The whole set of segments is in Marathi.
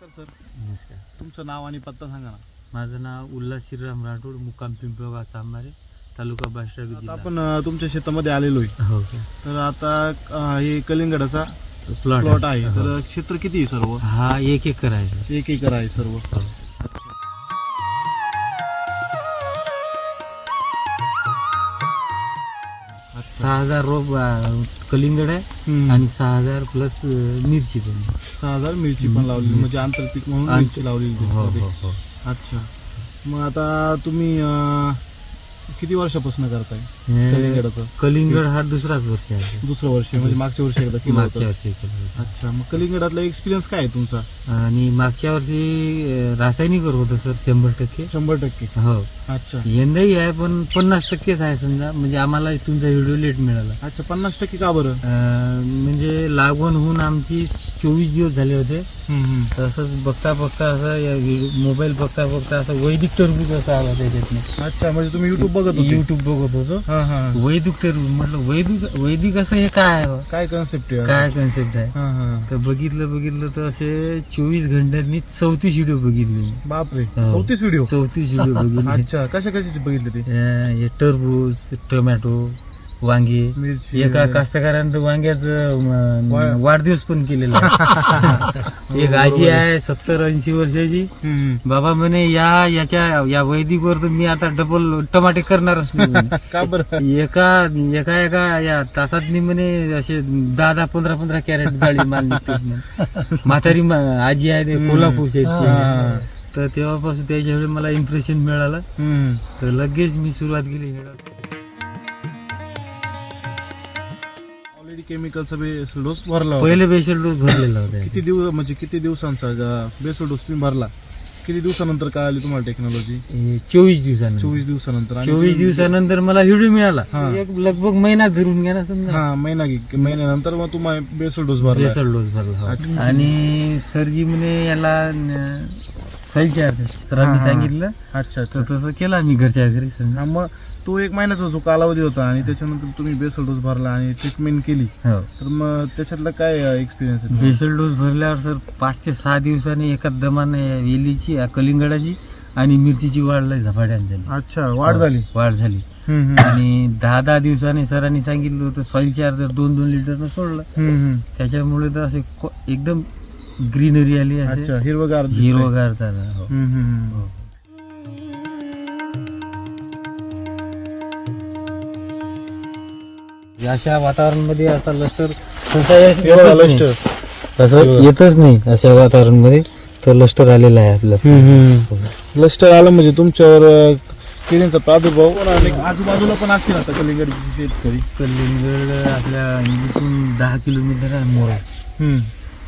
सर नमस्कार. तुमचं नाव आणि पत्ता सांगा ना. माझं नाव उल्हास श्रीराम राठोड मुक्काम पिंपळगाव चांभारे तालुका आता जिल्हा. आपण अं, तुमच्या शेतामध्ये आलेलो आहे. हो सर. तर आता अं, हे कलिंगडाचा प्लॉट प्लॉट आहे. हो. तर क्षेत्र किती आहे सर्व? हा एक एकर आहे सर. एक एकर आहे सर्व. हो. सहा हजार रोप अं, कलिंगड आहे हम्म. आणि सहा हजार प्लस मिरची पण. सहा हजार मिरची पण लावली म्हणजे आंतरपीक म्हणून आंतर- मिरची लावलेली हो त्याच्यामध्ये. हो हो. अच्छा. मग आता तुम्ही अं, किती वर्षापासून करताय हे कलिंगडाचं? कलिंगड हा दुसराच वर्ष आहे. सर. दुसरं वर्ष म्हणजे मागच्या वर्षी एकदा केलं मागच्या होतं. वर्षी केलं होतं. अच्छा मग कलिंगडातला एक्सपिरियन्स काय आहे तुमचा? आणि मागच्या वर्षी अं, रासायनिक होतं सर शंभर टक्के. शंभर टक्के. हो. अच्छा. यंदाही आहे पण पन्नास टक्केच आहे समजा. म्हणजे आम्हाला तुमचा व्हिडिओ लेट मिळाला. अच्छा पन्नास टक्के का बरं? अं, म्हणजे लागवण होऊन आमची चोवीस दिवस झाले होते. तसंच बघता बघता असं या व्हिडिओ- मोबाईल बघता बघता असं वैदिक टरबूज असं आला त्याच्यातनं अच्छा म्हणजे तुम्ही युट्यूब बघत होते. युट्यूब बघत होतो. हा हा. वैदिक टरबूज म्हटलं वैदिक वैदिक असं हे काय आहे बा? काय कन्सेप्ट आहे? काय कन्सेप्ट आहे? हा हा. तर बघितलं बघितलं तर असे चोवीस घंट्यांनी चौतीस व्हिडिओ बघितले. बापरे हो. चौतीस व्हिडिओ चौतीस व्हिडिओ बघितले. अच्छा. कशा कशाचे बघितले ते अं, हे टरबूज टोमॅटो वांगे मिरची एका कास्तकारानं तर वांग्याचं वाढदिवस पण केलेला आहे. एक आजी आहे सत्तर ऐंशी वर्षाची हम्म. बाबा म्हणे या याच्या या वैदिकवर तर मी आता डबल टमाटे करणारच नाही म्हणे. का बरं एका एका एका या तासात म्हणे असे दहा दहा पंधरा पंधरा कॅरेट जाळी माल म्हणे. म्हातारी मा- आजी आहे ते कोल्हापूर हा. साईडची तर तेव्हापासून त्याच्या वेळी मला इम्प्रेशन मिळालं. तर लगेच मी सुरुवात केली ऑलरेडी केमिकलचा बेसल डोस भरला होता. पहिले बेशल डोस भरलेला होता. किती दिवस म्हणजे किती दिवसांचा बेसल डोस तुम्ही भरला? किती दिवसानंतर काय आली तुम्हाला टेक्नॉलॉजी हे चोवीस दिवसानंतर. चोवीस दिवसानंतर. आणि चोवीस दिवसानंतर मला व्हिडिओ मिळाला. हा. एक लगभग महिना धरून घ्या ना समजा. हा महिना महिन्यानंतर मग तुम्हाला बेसल डोस भरला. बेसल डोस भरला हो. आणि सरजी म्हणे याला सही चार्ज सरांनी हा, हा. सांगितलं. अच्छा तर अच्छा तसं केला मी घरच्या घरी हा, मग तो एक महिन्याचा जो कालावधी होता आणि त्याच्यानंतर तुम्ही बेसल डोस भरला आणि ट्रीटमेंट केली. हो. तर मग त्याच्यातला काय एक्सपिरियन्स आहे? बेसल डोस भरल्यावर सर पाच ते सहा दिवसांनी एका दमाने या वेलीची या कलिंगडाची आणि मिरचीची वाढ लय झपाट्याने झाली. अच्छा वाढ झाली. वाढ झाली. हम्म, हम्म. आणि दहा दहा दिवसांनी सरांनी सांगितलं होतं सॉइल चार्जर दोन दोन लिटरनं सोडलं. हम्म, हम्म. त्याच्यामुळे तर असे को- एकदम ग्रीनरी आली असे अच्छा हिरवगार दिसतंय. हिरवगार झालं हो. हम्म, हम्म, हम्म. हो. अशा वातावरणामध्ये असा नाही. लष्टर. असं येतच नाही अशा वातावरणामध्ये तर लष्टर आलेलं आहे आपलं लष्टर आलं म्हणजे तुमच्यावर अं, किडींचा प्रादुर्भाव आजूबाजूला पण असतील आता कलिंगडची शेतकरी कलिंगड आपल्या इथून दहा किलोमीटर आहे मोरा हम्म.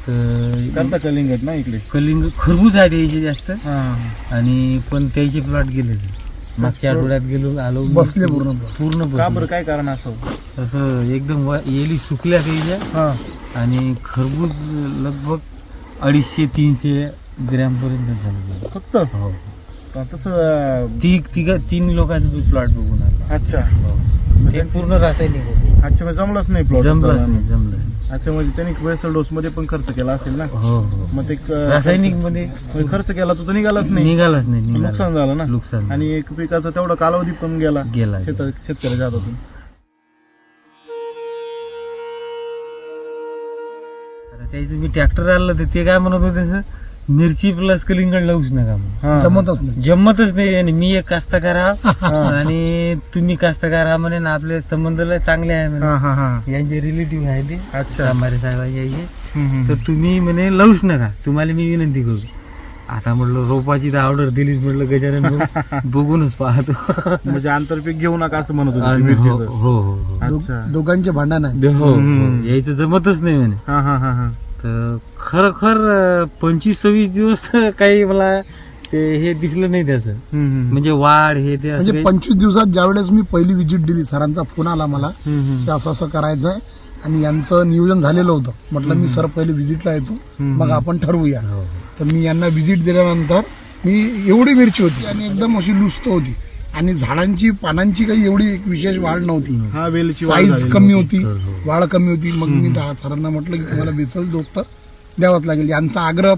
तर करता कलिंगड ना इकडे? कलिंग खरबूज आहे त्याचे जास्त. हा, हा. आणि पण त्याचे प्लॉट गेले ते. मागच्या आठवड्यात गेलो आलो बसले पूर्ण पूर्ण का बसले. बरं? काय कारण असं? असं एकदम वा- येली सुकल्या त्याच्या. हा. आणि खरबूज लगभग अडीचशे तीनशे ग्रॅम पर्यंत झाले. फक्त? हो. तसं अं, ती तिघ तीन लोकांचं प्लॉट बघून आला. अच्छा. ते पूर्ण रासायनिक होते. अच्छा मग जमलंच नाही प्लॉट जमलंच नाही जमलं नाही. अच्छा म्हणजे त्यांनी वेसल डोस मध्ये पण खर्च केला असेल ना? हो हो. मग ते क- रासायनिकमध्ये म्हणजे खर्च केला तो तर निघालाच नाही. निघालाच नाही निघाला. नुकसान झालं ना? नुकसान. आणि एक पिकाचा तेवढा कालावधी पण गेला. गेला. शेत शेतकऱ्याच्या हातातून. आता त्याचं मी ट्रॅक्टर आणलं तर ते काय म्हणत होते सर? मिरची प्लस कलिंगड लावूच नका. हा. जमतच नाही. जमतच नाही आणि मी एक कास्तकार. आहे आणि तुम्ही कास्तकार आहा म्हणे ना आपले संबंध लय चांगले आहे म्हणे. हा हा हा. यांचे रिलेटिव्ह आहे ते. अच्छा. कांबारे साहेब यायचे. हम्म, हम्म. तर तुम्ही म्हणे लावूच नका तुम्हाला मी विनंती करू. आता म्हटलं रोपाची तर ऑर्डर दिलीच म्हटलं गजानन भाऊ. बघूनच पाहतो. म्हणजे आंतरपीक घेऊ नका असं म्हणत होते आणि हो मिरचीचं. हो हो हो. अच्छा. दोघांचे भांडण आहे. हो हो. हम्म. यायचं जमतच नाही म्हणे. हा हा हा हा. तर खरोखर पंचवीस सव्वीस दिवस काही मला ते हे दिसलं नाही त्याचं. म्हणजे वाढ हे ते म्हणजे पंचवीस दिवसात ज्यावेळेस मी पहिली विजिट दिली सरांचा फोन आला मला. की असं असं करायचं आहे आणि यांचं नियोजन झालेलं होतं म्हटलं मी सर पहिले व्हिजिटला येतो मग आपण ठरवूया हो. तर मी यांना व्हिजिट दिल्यानंतर मी एवढी मिरची होती आणि एकदम अशी लुस्त होती आणि झाडांची पानांची काही एवढी एक विशेष वाढ नव्हती. हा साईज कमी होती. होती हो, वाढ कमी होती. मग मी त्या सरांना म्हटलं की तुम्हाला बेसल डोक्टर द्यावंच लागेल. यांचा आग्रह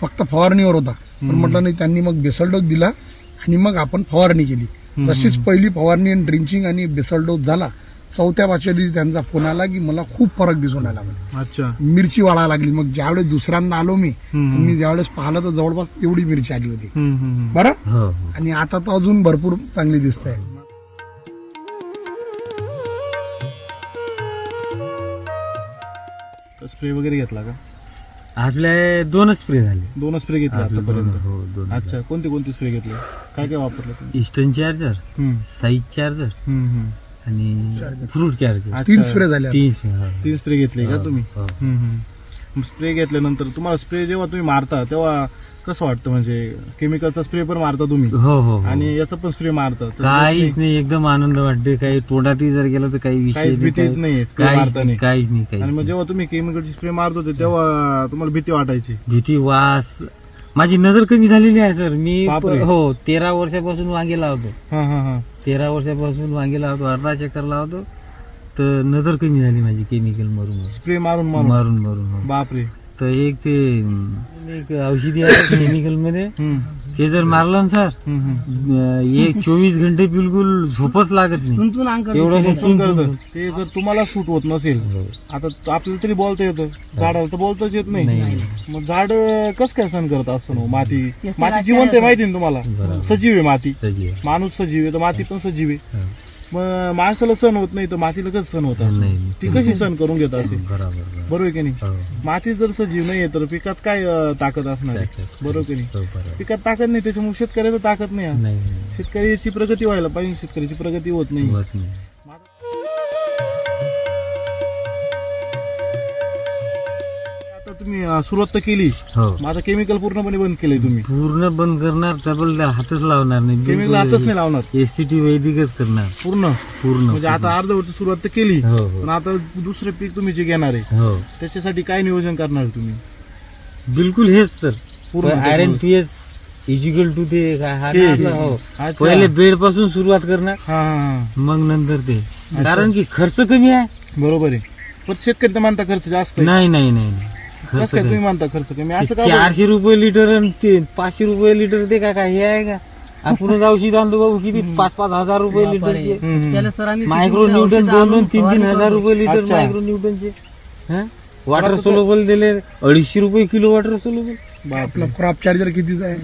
फक्त फवारणीवर होता. पण म्हटलं नाही त्यांनी मग बेसल डोस दिला आणि मग आपण फवारणी केली. तशीच पहिली फवारणी आणि ड्रिंचिंग आणि बेसल डोस झाला. चौथ्या पाचव्या दिवशी त्यांचा फोन आला की मला खूप फरक दिसून आला म्हणे. अच्छा. मिरची वाढायला लागली. मग ज्यावेळेस दुसऱ्यांदा आलो मी मी ज्यावेळेस पाहिलं तर जवळपास एवढी मिरची आली होती. बरं? हो हो. आणि आता तर अजून भरपूर चांगली दिसत आहे. स्प्रे वगैरे घेतला का? आपले दोनच स्प्रे झाले. दोन स्प्रे घेतले आतापर्यंत. हो दोन. अच्छा कोणते कोणते स्प्रे घेतले? काय काय वापरलं तुम्ही? इस्टर्न चार्जर हम्म, साईज चार्जर हम्म, हम्म. आणि फ्रूट चार्जर अच्छा. तीन स्प्रे झाले. तीन हो. तीन स्प्रे घेतले का तुम्ही? हो. स्प्रे घेतल्यानंतर तुम्हाला स्प्रे जेव्हा तुम्ही मारता तेव्हा कसं वाटतं? म्हणजे केमिकलचा स्प्रे पण मारता तुम्ही? हो हो हो. आणि याचा पण स्प्रे मारता. तर काहीच नाही एकदम आनंद वाटते काही तोंडातही जर गेलं तर काही विषय काहीच नाही, भीतीच काही- नाही स्प्रे काहीच मारताना. नाही काहीच नाही आणि जेव्हा तुम्ही केमिकलची स्प्रे मारत होते तेव्हा तुम्हाला भीती वाटायची. भीती वास. माझी नजर कमी झालेली आहे सर. मी बापरे. हो तेरा वर्षापासून वांगे लावतो हा हा हा. तेरा वर्षापासून वांगे लावतो अर्धा चक्कर लावतो तर नजर कमी झाली माझी केमिकल मारून. स्प्रे मारून मारून. मारून मारून. बापरे. तर एक ते एक औषधी आहे केमिकलमध्ये. हम्म, ते जर मारलं ना सर एक चोवीस घंटे बिलकुल झोपच लागत नाही. करतं. ते जर तुम्हाला सूट होत नसेल हो. आता त- आपल्याला तरी बोलता येतं. झाडाला तर बोलताच येत नाही. नाही. मग झाड कस काय सण करत असं ना माती? माती जिवंत आहे माहिती ना तुम्हाला? बरोबर. सजीव आहे माती. सजीव माणूस सजीव आहे तर माती पण सजीव आहे. हो. मग माणसाला सण होत नाही तर मातीला कसं सण होत असेल नाही ती कशी सण करून घेत असेल बरोबर आहे की नाही हो. माती जर सजीव नाही तर पिकात काय अं, ताकद असणार आहे? ताकद. बरोबर की नाही हो, बरोबर. पिकात ताकद नाही त्याच्यामुळे शेतकऱ्याचं ताकद नाही आहे. नाही नाही. शेतकऱ्याची प्रगती व्हायला पाहिजे शेतकऱ्याची प्रगती होत नाही होत नाही तुम्ही अं, सुरुवात तर केली. हो. मग आता केमिकल पूर्णपणे बंद केलंय तुम्ही. पूर्ण बंद करणार डबल हातच लावणार नाही. केमिकल आताच नाही लावणार. एसीटी वैदिकच करणार. पूर्ण. पूर्ण. म्हणजे आता अर्धवट सुरुवात तर केली. हो हो. पण आता दुसरे पीक तुम्ही जे घेणार आहे हो. त्याच्यासाठी काय नियोजन करणार आहे तुम्ही? बिलकुल हेच सर. पूर्ण आर एन पी एस इजिकल टू ते काय हा हे. ना आपला, हो. अच्छा. पहिले बेडपासून सुरुवात करणार हा हा हा. मग नंतर ते. कारण की खर्च कमी आहे. बरोबर आहे. पण शेतकरी तर मानता खर्च जास्त आहे. नाही नाही नाही नाही. कसं खर्च काय कमी. तुम्ही मानता खर्च कमी? असं का बरं? चारशे रुपये लिटर आणि ते पाचशे रुपये लिटर ते काय काय हे आहे का? आपण औषध आणतो बाबू किती पाच पाच हजार रुपये लिटरचे हम्म, हम्म. मायक्रो न्यूटन दोन दोन तीन तीन हजार रुपये लिटर अच्छा. मायक्रो न्यूटनचे वॉटर सोलोबल दिले. अडीचशे रुपये किलो वॉटर सोलोबल बापरे. आपलं क्रॉप चार्जर कितीच आहे?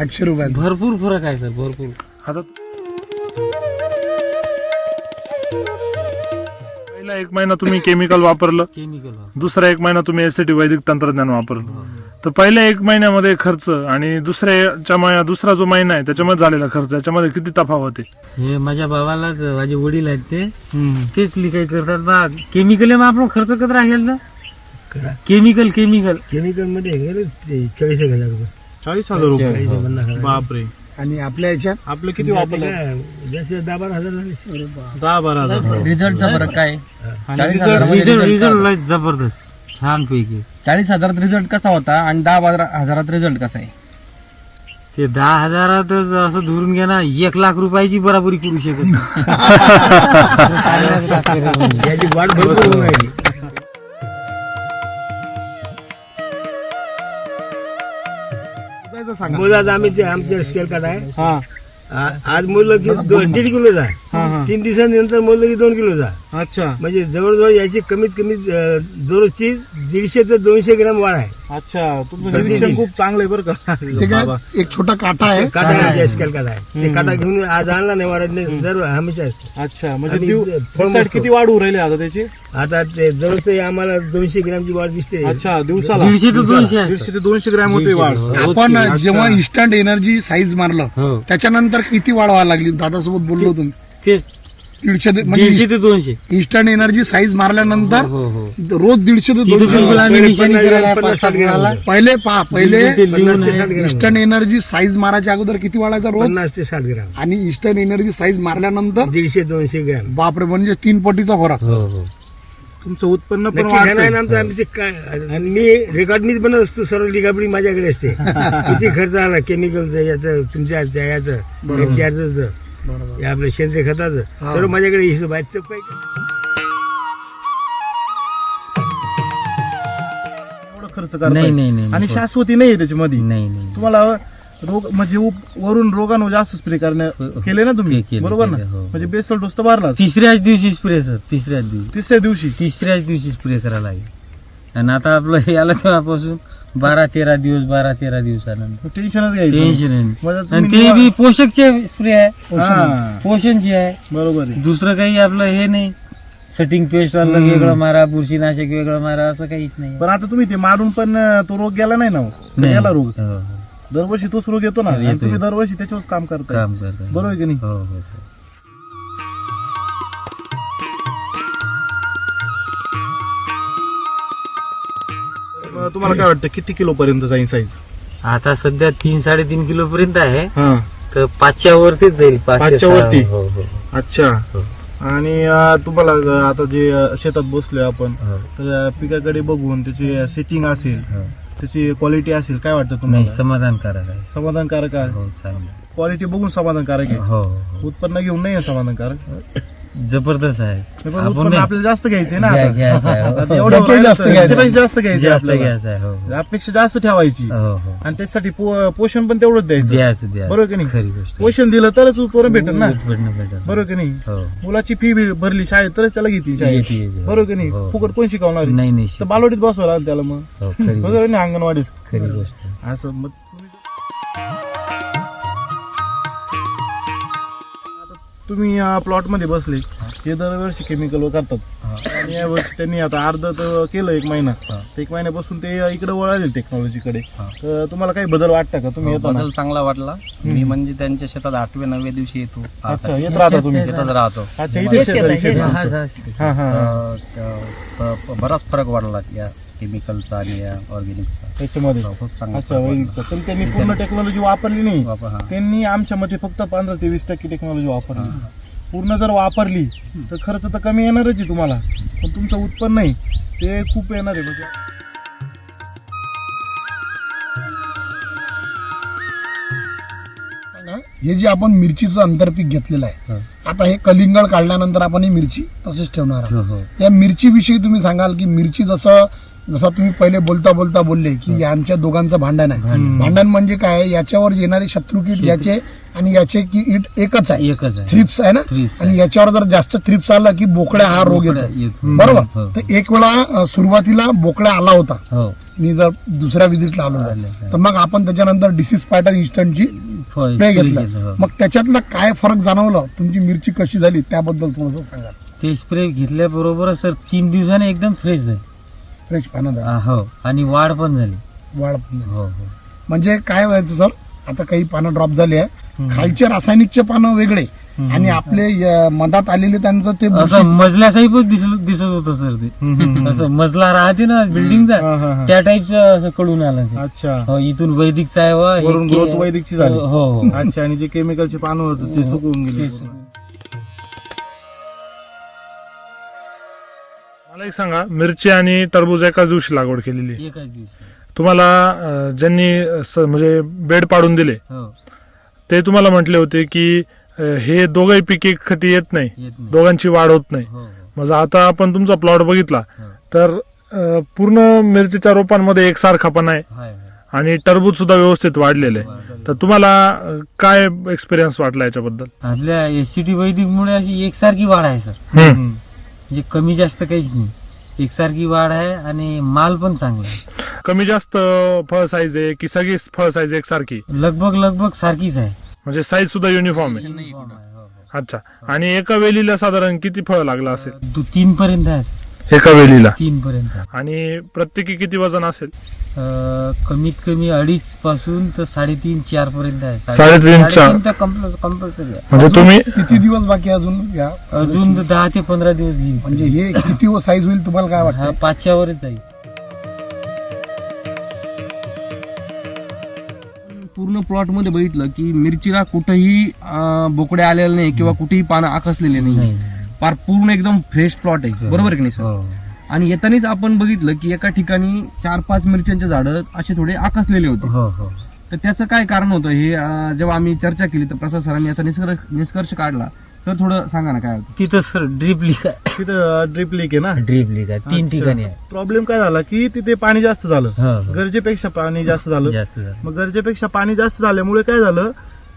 आठशे रुपयात भरपूर फरक आहे सर भरपूर. आता पहिला एक महिना तुम्ही केमिकल वापरलं केमिकल दुसरा एक महिना तुम्ही एसटी वैदिक तंत्रज्ञान वापरलं. तर पहिल्या एक महिन्यामध्ये खर्च आणि दुसऱ्याच्या महिना दुसरा जो महिना आहे त्याच्यामध्ये झालेला खर्च याच्यामध्ये किती तफावत आहे? हे माझ्या भावालाच माझे वडील आहेत ते. तेच लिखाई करतात बा केमिकल आपण खर्च कधी राहील ना. केमिकल केमिकल केमिकलमध्ये गेले चाळीस एक हजार रुपये. चाळीस हजार रुपये. बापरे. आणि आपल्या याच्यात आपलं किती वापरलं जास्तीत दहा बारा हजार झाले. दहा बारा हजार. रिझल्टचा फरक काय? चाळीस रिझल्ट रिझल्ट जबरदस्त. छान पैकी चाळीस हजारात रिझल्ट कसा होता आणि दहा बारा हजारात रिझल्ट कसा आहे? ते दहा हजारातच असं धरून घ्या ना एक लाख रुपयाची बराबरी करू शकत नाही. सांगायला लागतं रे म्हणजे. याची वाढ भरपूर होऊन राहिली. सांगा. मोजाचा आम्ही ते आमच्या स्केल कार्ड आहे. हा. आज मोजलं की दीड किलोचा हा हा तीन दिवसानंतर मोजलं की दोन किलोचा अच्छा. म्हणजे जवळजवळ याची कमीत कमी अं, दररोजची दीडशे ते दोनशे ग्राम वाढ आहे. अच्छा तुमचं निरीक्षण खूप चांगलं आहे बरं का. ते बाबा. काय एक छोटा काटा आहे? काटा आहे स्केल कार्ड आहे. ते काटा घेऊन आज आणला नाही नाही दर हमेशा असते. अच्छा म्हणजे आणि दिव- फळ दिवसात मोजतो. किती वाढ राहिले आता त्याची? आता ते जवळच आम्हाला दोनशे ग्रामची वाढ दिसते. अच्छा दिवसाला. दीडशे ते दोनशे दीडशे. ते दोनशे ग्रॅम होते वाढ. आपण जेव्हा इन्स्टंट एनर्जी साईज मारलं हो. त्याच्यानंतर किती वाढ व्हायला लागली? दादासोबत बोललो तुम्ही तेच दीडशे ते- दीडशे म्हणजे ते दोनशे. इन्स्टंट एनर्जी साईज मारल्यानंतर हो हो रोज दीडशे ते दोनशे आम्ही पहिले निशाणी करायला पन्नास साठ वेळाला. होतं. पहिले पहा पहिले ते लिहून आहे. इन्स्टंट एनर्जी साईज मारायच्या अगोदर किती वाढायचा रोज? पन्नास ते साठ ग्राम. आणि इन्स्टंट एनर्जी साईज मारल्यानंतर दीडशे दोनशे ग्राम. बापरे म्हणजे तीन पटीचा फरक. हो हो. तुमचं उत्पन्न पण नक्की घेणं आहे वाढतंय. ना आमचं आम्ही ते काय आणि मी रेकॉर्ड मीच बनत असतो सर्व लिगाबडी माझ्याकडे असते. किती खर्च आला केमिकलचं याचं तुमच्या त्या याचं हे आपलं सेंद्रिय खताचं सर्व माझ्याकडे हिशोब आहे ते पैकी- एवढं खर्च नाही, नाही, नाही. आणि शाश्वती नाहीये त्याच्यामध्ये? नाही नाही तुम्हाला रोग म्हणजे उप- वरून रोगांवर जास्त स्प्रे करण्या केले ना तुम्ही? के- केले, बरोबर ना? केले, हो. म्हणजे बेसल डोस तर भरलाच. तिसऱ्याच दिवशी स्प्रे सर तिसऱ्याच दिवशी. तिसऱ्या दिवशी? तिसऱ्याच दिवशी स्प्रे करायला लागेल. आणि आता आपलं हे आलं तेव्हापासून बारा तेरा दिवस बारा तेरा दिवसानंतर टेन्शनच घ्यायचं. टेन्शन नाही आणि तुम्ही ते बी पोषकचे स्प्रे आहे. हा, पोषणचे आहे. बरोबर आहे. दुसरं काही आपलं हे नाही. सेटिंग पेस्ट वाला वेगळं मारा बुरशीनाशक वेगळं मारा असं काहीच नाही. पण आता तुम्ही ते मारून पण अं, तो रोग गेला नाही ना हो. नाही. गेला रोग. हो, हो. दरवर्षी तोच रोग येतो ना. आणि येतो, तुम्ही येतो. दरवर्षी त्याच्यावर काम करताय. काम करतात बरोबर आहे की नाही? हो हो हो. तुम्हाला काय वाटतं किती किलो पर्यंत जाईल साईज आता सध्या तीन साडेतीन किलो पर्यंत आहे हा तर पाचच्या वरतीच जाईल पाच ते पाचच्या सहा. वरती? हो हो अच्छा हो. आणि अं, तुम्हाला अं, आता जे अं, शेतात बसलोय आपण हो. तर अं, पिकाकडे बघून त्याची सेटिंग असेल हो. त्याची क्वालिटी असेल काय वाटतं नाही तुम्हाला समाधानकारक आहे समाधानकारक आहे हो चांगलं क्वालिटी बघून समाधानकारक आहे. हो. उत्पन्न घेऊन नाही आहे समाधानकारक. जबरदस्त आहे. पण आपण उत्पन्न नाही- आपल्याला जास्त घ्यायचे ना घ्या- आता. घ्यायचं आहे, हो. आता एवढं त्याच्याही राहिलं जास्त घ्यायचं. त्याच्यापेक्षा जास्त घ्यायचे जास्त आपल्याला. घ्यायचं आहे हो. हो. अपेक्षा जास्त ठेवायची. हो हो. आणि त्याच्यासाठी पो- पोषण पण तेवढंच द्यायचं. द्यायचं द्यायचं बरोबर की नाही? खरी गोष्ट पोषण दिलं तरच उत्पन्न भेटेल ना. भेटेल बरोबर की नाही? हो. मुलाची फी भरली शाळेत तरच त्याला घेतील येते, शाळेत येते. बरोबर की नाही? हो. फुकट कोण शिकवणार? नाही नाही. तर शिक- बालवाडीत बसवायला लागेल त्याला मग. हो खरी गोष्ट बरोबर नाही? अंगणवाडीत. खरी गोष्ट आहे. असं मग तुम्ही प्लॉटमध्ये बसले ते दरवर्षी केमिकल करतात. आणि यावर्षी त्यांनी आता अर्ध तर केलं एक महिना. तर एक महिन्यापासून ते इकडे वळाले टेक्नॉलॉजीकडे तर तुम्हाला काही बदल वाटतं का? तुम्ही येताना? बदल चांगला वाटला. मी म्हणजे त्यांच्या शेतात आठव्या नव्या दिवशी येतो. अच्छा येत राहता तुम्ही? शेतात राहतो. अच्छा इथे शेत हा. हा. हा. हा हा. बराच फरक वाढला या केमिकलचा आणि या ऑर्गॅनिकचा त्याच्यामध्ये खूप चांगला अच्छा वैदिकचा पण त्यांनी पूर्ण टेक्नॉलॉजी वापरली नाही. वापर हा. त्यांनी आमच्या मते फक्त पंधरा ते वीस टक्के टेक्नॉलॉजी वापरली. पूर्ण जर वापरली तर खर्च तर कमी येणारच आहे तुम्हाला. पण तुमचं उत्पन्न आहे ते खूप येणार आहे. म्हणजे हे जे आपण मिरचीचं आंतरपीक घेतलेलं आहे आता हे कलिंगड काढल्यानंतर आपण ही मिरची तशीच ठेवणार हो आहोत. हो या मिरची विषयी तुम्ही सांगाल की मिरची जसं जसं तुम्ही पहिले बोलता बोलता बोलले की यांच्या दोघांचं भांडण आहे. भांडण. म्हणजे काय? याच्यावर येणारे शत्रुकीट याचे आणि याचे की इट एकच आहे. एकच आहे. थ्रिप्स आहे ना? आणि याच्यावर जर जास्त थ्रिप्स आला की बोकड्या हा रोग येतो. बरोबर? हो. तर एक वेळा सुरुवातीला बोकड्या आला होता. हो. मी जर दुसऱ्या विजिटला आलो होतो. तर मग आपण त्याच्यानंतर डिसीज पॅटर्न इन्स्टंटची स्प्रे घेतला. हो. मग त्याच्यातलं काय फरक जाणवलं? तुमची मिरची कशी झाली? त्याबद्दल थोडंसं सांगा. ते स्प्रे घेतल्याबरोबर सर तीन दिवसाने एकदम फ्रेश झाली फ्रेश पानं झाली हा, हो. आणि वाढ पण झाली. वाढ पण झाली. हो हो. म्हणजे काय व्हायचं सर? आता काही पानं ड्रॉप झाले आहे. खालचे रासायनिकचे पानं वेगळे. आणि आपले अं, मधात आलेले त्यांचं ते असं बुरशी- मजल्यासाही पण दिसत दिसत होतं सर ते. असं मजला राहते ना हा, हा, बिल्डिंगचा हा. त्या टाईपचं असं कळून आलं ते. अच्छा. हो इथून वैदिकचा आहे व हे वरून के- ग्रोथ वैदिकची झाली. हो हो. अच्छा आणि जे केमिकलचे पानं होतं ते सुकवून गेले. मला एक सांगा मिरची आणि टरबूज एकाच दिवशी लागवड केलेली आहे. एकाच दिवशी. तुम्हाला अं, ज्यांनी स- म्हणजे बेड पाडून दिले हो. ते तुम्हाला म्हटले होते की अं, हे दोघही पिके खटी येत नाही येत नाही. दोघांची वाढ होत नाही. हो हो. म्हणजे आता आपण तुमचा प्लॉट बघितला हो. तर अं, पूर्ण मिरचीच्या रोपांमध्ये एकसारखापण आहे हाय हाय. आणि टरबूज सुद्धा व्यवस्थित वाढलेलं आहे. तर तुम्हाला अं, काय एक्सपिरियन्स वाटला याच्याबद्दल? आपल्या एससीटी वैदिकमुळे अशी एकसारखी वाढ आहे सर. हम्म. म्हणजे कमी जास्त काहीच नाही. एकसारखी वाढ आहे आणि माल पण चांगला आहे. कमी जास्त फळ साईज आहे की सगळी फळ साईज एकसारखी? लगभग लगभग सारखीच आहे. म्हणजे साईज सुद्धा युनिफॉर्म आहे. हो, हो. अच्छा. आणि एका वेलीला साधारण किती फळ लागलं असेल? दु- तीन पर्यंत आहे. एका वेलीला तीन पर्यंत. आणि प्रत्येकी किती वजन असेल? अं, कमीत कमी अडीच पासून तर साडेतीन चार पर्यंत आहे साडेतीन, चार. कंपल्सरी आहे. म्हणजे तुम्ही किती दिवस बाकी आहे अजून या अजून दहा ते पंधरा दिवस घेईल म्हणजे हे किती साईज होईल तुम्हाला काय हा वाटतं पाचच्या वरच जाईल पूर्ण प्लॉटमध्ये बघितलं की मिरचीला कुठेही अं, बोकड्या आलेले नाही किंवा कुठेही पानं आकसलेले नाही नाही. फार पूर्ण एकदम फ्रेश प्लॉट आहे. बरोबर आहे की नाही सर हो. आणि येतानीच आपण बघितलं की एका ठिकाणी चार पाच मिरच्यांचे झाडं असे थोडे आकसलेले होते. हो हो. तर त्याचं काय कारण होतं हे जेव्हा आम्ही चर्चा केली तर प्रसाद सरांनी याचा निष्कर्ष निष्कर्ष काढला. सर थोडं सांगा ना काय होतं? तिथं सर ड्रीप लीक तिथं ड्रिप लीक आहे ना? ड्रीप लीक आहे. तीन ठिकाणी प्रॉब्लेम काय झाला की तिथे पाणी जास्त झालं. हो, हो. गरजेपेक्षा पाणी जास्त झालं. जास्त झालं. मग गरजेपेक्षा पाणी जास्त झाल्यामुळे काय झालं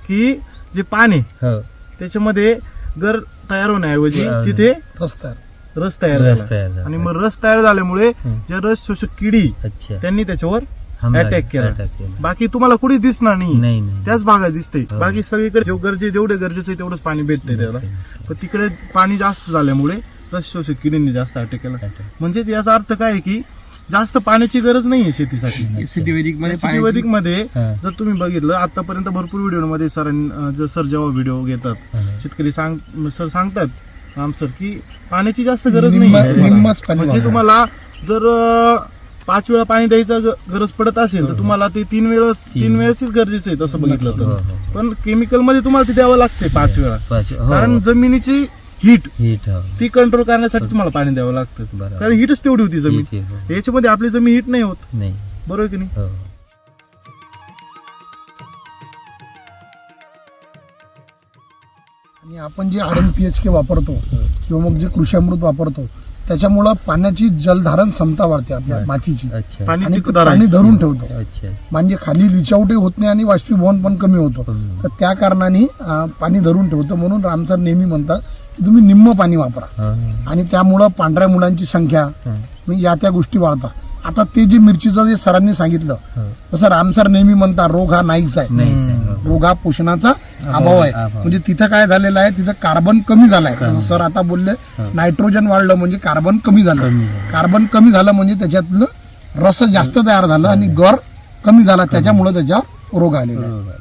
की जे पाणी हो. त्याच्यामध्ये गर तयार होण्याऐवजी हो. तिथे रस्त्यावर रस तयार रस झाला. तयार झाला. आणि मग रस तयार झाल्यामुळे ज्या रस शोषक किडी अच्छा. त्यांनी त्याच्यावर हमला अटॅक केला. attack केला. बाकी तुम्हाला कुठेच दिसणार नाही. नाही नाही. त्याच भागात दिसते हो. बाकी सगळीकडे जेव गरजे जेवढे गरजेचं आहे तेवढंच पाणी भेटतंय त्याला. पण तिकडे पाणी जास्त झाल्यामुळे रस शोषक किडींनी जास्त अटॅक केला. Attack. म्हणजे याचा अर्थ काय आहे की जास्त पाण्याची गरज नाहीये शेतीसाठी सिटी वैदिकमध्ये वैदिक हा. जर तुम्ही बघितलं आतापर्यंत भरपूर व्हिडिओमध्ये जर सर जेव्हा व्हिडिओ घेतात हा. शेतकरी सांग सर सांगतात राम सर की पाण्याची जास्त गरज नाही म्हणजे. तुम्हाला जर पाच वेळा पाणी द्यायचं गरज पडत असेल तर तुम्हाला ते तीन वेळेस तीन वेळेसच गरजेचं आहे तसं बघितलं हो, तर हो. पण केमिकलमध्ये तुम्हाला ते द्यावं लागते पाच वेळा हो. कारण जमिनीची हीट हीट हो. ती कंट्रोल करण्यासाठी तुम्हाला पाणी द्यावं लागतं. बरोबर. कारण हीटच तेवढी होती जमीन. आहे, हो. याच्यामध्ये आपली जमीन हीट नाही होत. नाही. बरोबर की नाही? हो. आणि आपण जे R N P H K वापरतो किंवा मग जे कृषी वापरतो त्याच्यामुळं पाण्याची जलधारण क्षमता वाढते आपल्या मातीची. अच्छा. पाणी आणि ते पाणी राहायचं. धरून ठेवतो. अच्छा अच्छा. म्हणजे खाली लिचावटही होत नाही आणि बाष्पीभवन पण कमी होतं. तर त्या कारणाने अं, पाणी धरून ठेवतं म्हणून रामसर नेहमी म्हणतात की तुम्ही निम्म पाणी वापरा. आणि त्यामुळं पांढऱ्या मुलांची संख्या या त्या गोष्टी वाढतात आता ते जे मिरचीचं जे सरांनी सांगितलं. तसं रामसर नेहमी म्हणतात रोग हा नाहीच आहे. रोग हा पोषणाचा अभाव आहे. म्हणजे तिथं काय झालेलं आहे तिथं कार्बन कमी झालाय. सर आता बोलले नायट्रोजन वाढलं म्हणजे कार्बन कमी झालं. कमी झालं. कार्बन कमी झालं म्हणजे त्याच्यातलं रस जास्त तयार झालं आणि गर कमी झाला त्याच्यामुळे त्याच्यावर रोग आलेला आहे.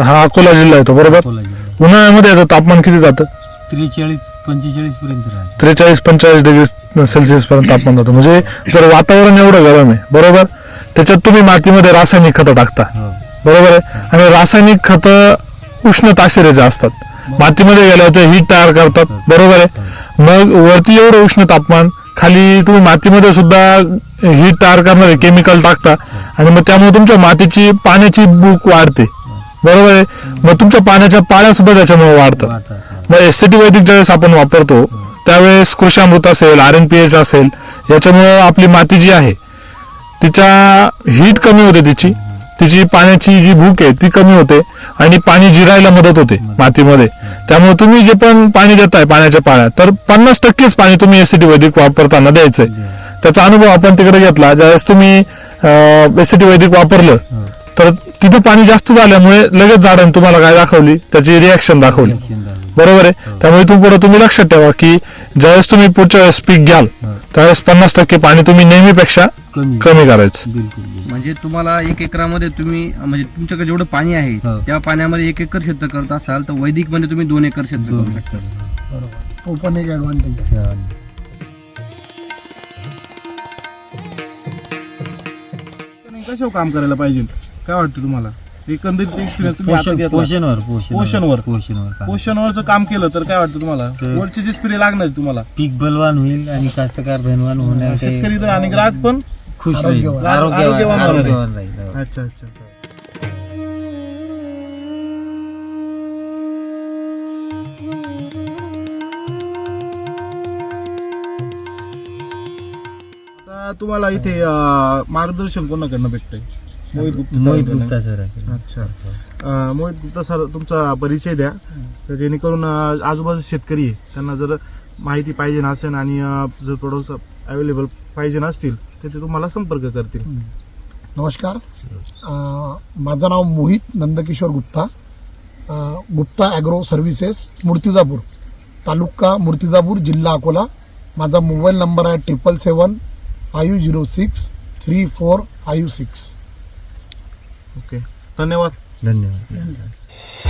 तर हा अकोला जिल्हा येतो बरोबर? अकोला जिल्हा. उन्हाळ्यामध्ये याचं तापमान किती जातं? त्रेचाळीस पंचेचाळीस पर्यंत राहते. त्रेचाळीस पंचेचाळीस डिग्री सेल्सिअस पर्यंत तापमान जातं. म्हणजे जर वातावरण एवढं गरम आहे बरोबर? त्याच्यात तुम्ही मातीमध्ये रासायनिक खतं टाकता. हो. बरोबर आहे? आणि रासायनिक खतं उष्ण ताशेरेचे असतात. मातीमध्ये गेल्यावर ते हीट तयार करतात. बरोबर आहे? मग वरती एवढं उष्ण तापमान खाली तुम्ही मातीमध्ये सुद्धा हीट तयार करणारे केमिकल टाकता. आणि मग त्यामुळे तुमच्या मातीची पाण्याची बुक वाढते. बरोबर आहे? मग तुमच्या पाण्याच्या पाळ्या सुद्धा त्याच्यामुळे वाढतात. मग एसटी वैदिक ज्यावेळेस आपण वापरतो त्यावेळेस कृषामृत असेल आर एन पी एच असेल याच्यामुळं आपली माती जी आहे तिच्या हीट कमी होते तिची. तिची पाण्याची जी भूक आहे ती कमी होते आणि पाणी जिरायला मदत होते मातीमध्ये. त्यामुळे तुम्ही जे पण पाणी देताय पाण्याच्या पाळ्या तर पन्नास टक्केच पाणी तुम्ही एसटी वैदिक वापरताना द्यायचंय. त्याचा अनुभव आपण तिकडे घेतला. ज्यावेळेस तुम्ही एसटी वैदिक वापरलं तर तिथं पाणी जास्त झाल्यामुळे लगेच झाडांनी तुम्हाला काय दाखवली? त्याची रिॲक्शन दाखवली. बरोबर आहे? त्यामुळे तुम्ही पुढे तुम्ही लक्षात ठेवा की ज्यावेळेस तुम्ही पुढच्या वेळेस पीक घ्याल त्यावेळेस पन्नास टक्के पाणी तुम्ही नेहमीपेक्षा कमी. करायचं. म्हणजे तुम्हाला एक एकरामध्ये तुम्ही म्हणजे तुमच्याकडे जेवढं पाणी आहे हो. त्या पाण्यामध्ये एक एकर शेत करत असाल तर वैदिकमध्ये तुम्ही दोन एकर शेत करू शकता. बरोबर. तो पण एक ऍडव्हान्टेज आहे. हा. कशावर काम करायला पाहिजे? काय वाटतं तुम्हाला एकंदरीत एक्सपिरियन्स तुम्ही आता पोषण घेतला. पोषणवर पोषण पोषणवर. पोषणवर काम. पोषणवरचं काम केलं तर काय वाटतं तुम्हाला वरची जी स्प्रे लागणार आहे तुम्हाला पीक बलवान होईल आणि कास्तकार धनवान होण्यास शेतकरी तर आणि ग्राहक पण खुश राहील आरोग्यवान. आरोग्यवान आरोग्यवान होणार आहे. आरोग्यवान राहील हो. अच्छा अच्छा आता तुम्हाला इथे अं, मार्गदर्शन कोणाकडनं भेटतंय मोहित गुप्ता मोहित सरांकडनं. गुप्ता सर आहे. अच्छा. अं, मोहित गुप्ता सर तुमचा परिचय द्या. तर जेणेकरून अं, आजूबाजू शेतकरी आहे. त्यांना जर माहिती पाहिजे नसेल आणि अं, जर प्रोडक्ट्स अवेलेबल पाहिजे नसतील तर ते तुम्हाला संपर्क करतील. नमस्कार. अं, माझं नाव मोहित नंदकिशोर गुप्ता. अं, गुप्ता ॲग्रो सर्व्हिसेस मूर्तिजापूर. तालुका मूर्तिजापूर जिल्हा अकोला. माझा मोबाईल नंबर आहे triple seven five zero six three four five six. Okay. धन्यवाद. धन्यवाद.